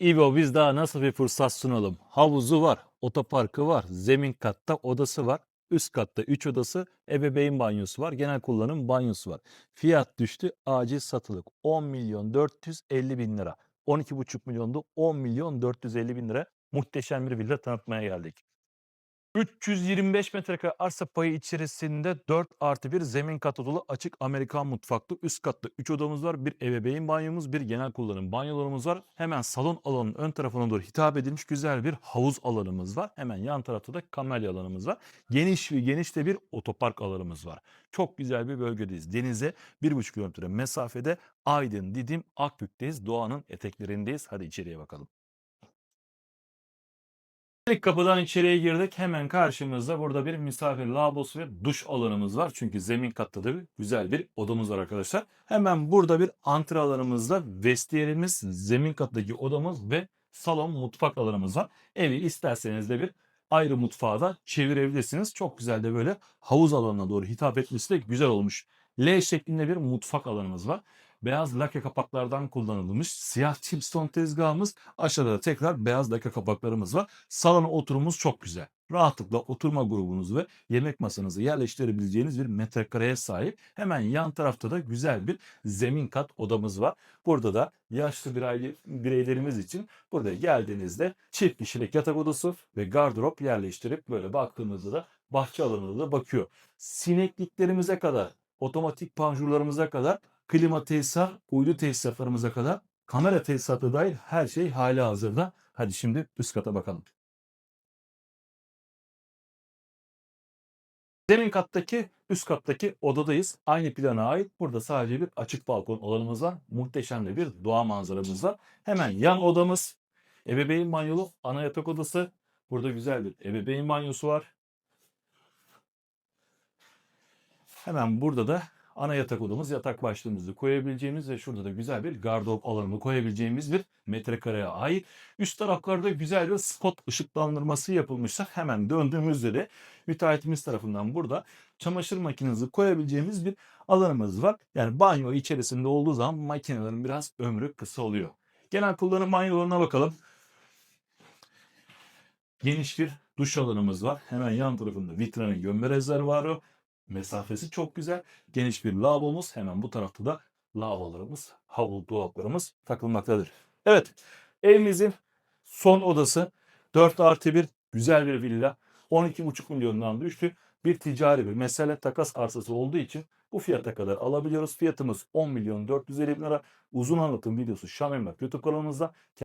İbo biz daha nasıl bir fırsat sunalım? Havuzu var, otoparkı var, zemin katta odası var, üst katta 3 odası, ebeveyn banyosu var, genel kullanım banyosu var. Fiyat düştü, acil satılık 10 milyon 450 bin lira. 12,5 milyondu 10 milyon 450 bin lira. Muhteşem bir villa tanıtmaya geldik. 325 metrekare arsa payı içerisinde 4 artı bir zemin katı dolu açık Amerikan mutfaklı. Üst katta 3 odamız var. Bir ebeveyn banyomuz, bir genel kullanım banyolarımız var. Hemen salon alanının ön tarafına doğru hitap edilmiş güzel bir havuz alanımız var. Hemen yan tarafta da kamelya alanımız var. Geniş ve geniş de bir otopark alanımız var. Çok güzel bir bölgedeyiz. Denize 1,5 kilometre mesafede Aydın, Didim, Akbük'teyiz. Doğanın eteklerindeyiz. Hadi içeriye bakalım. İlk kapıdan içeriye girdik. Hemen karşımızda burada bir misafir lavabosu ve duş alanımız var. Çünkü zemin katta da bir güzel bir odamız var arkadaşlar. Hemen burada bir antre alanımızda vestiyerimiz, zemin kattaki odamız ve salon mutfak alanımız var. Evi isterseniz de bir ayrı mutfağa da çevirebilirsiniz. Çok güzel de böyle havuz alanına doğru hitap etmesi de güzel olmuş. L şeklinde bir mutfak alanımız var. Beyaz lake kapaklardan kullanılmış siyah chipstone tezgahımız. Aşağıda da tekrar beyaz lake kapaklarımız var. Salona oturumumuz çok güzel. Rahatlıkla oturma grubunuzu ve yemek masanızı yerleştirebileceğiniz bir metrekareye sahip. Hemen yan tarafta da güzel bir zemin kat odamız var. Burada da yaşlı birey, bireylerimiz için burada geldiğinizde çift kişilik yatak odası ve gardırop yerleştirip böyle baktığımızda da bahçe alanına da bakıyor. Sinekliklerimize kadar, otomatik panjurlarımıza kadar, klima tesisat, uydu tesisatlarımıza kadar, kamera tesisatı dahil her şey hali hazırda. Hadi şimdi üst kata bakalım. Zemin kattaki, üst kattaki odadayız. Aynı plana ait. Burada sadece bir açık balkon alanımız var. Muhteşem de bir doğa manzaramız var. Hemen yan odamız. Ebeveyn banyolu ana yatak odası. Burada güzel bir ebeveyn banyosu var. Hemen burada da ana yatak odamız, yatak başlığımızı koyabileceğimiz ve şurada da güzel bir gardırop alanını koyabileceğimiz bir metrekareye ait. Üst taraflarda güzel bir spot ışıklandırması yapılmışsa hemen döndüğümüzde de müteahhitimiz tarafından burada çamaşır makinenizi koyabileceğimiz bir alanımız var. Yani banyo içerisinde olduğu zaman makinelerin biraz ömrü kısa oluyor. Genel kullanım banyolarına bakalım. Geniş bir duş alanımız var. Hemen yan tarafında vitrinin gömme rezervuarı. Mesafesi çok güzel. Geniş bir lavabomuz. Hemen bu tarafta da lavabolarımız, havlu dolaplarımız takılmaktadır. Evet. Evimizin son odası 4 artı 1 güzel bir villa. 12,5 milyondan düştü. Bir ticari bir mesele takas arsası olduğu için bu fiyata kadar alabiliyoruz. Fiyatımız 10 milyon 450 bin lira. Uzun anlatım videosu Şam Emlak YouTube kanalımızda.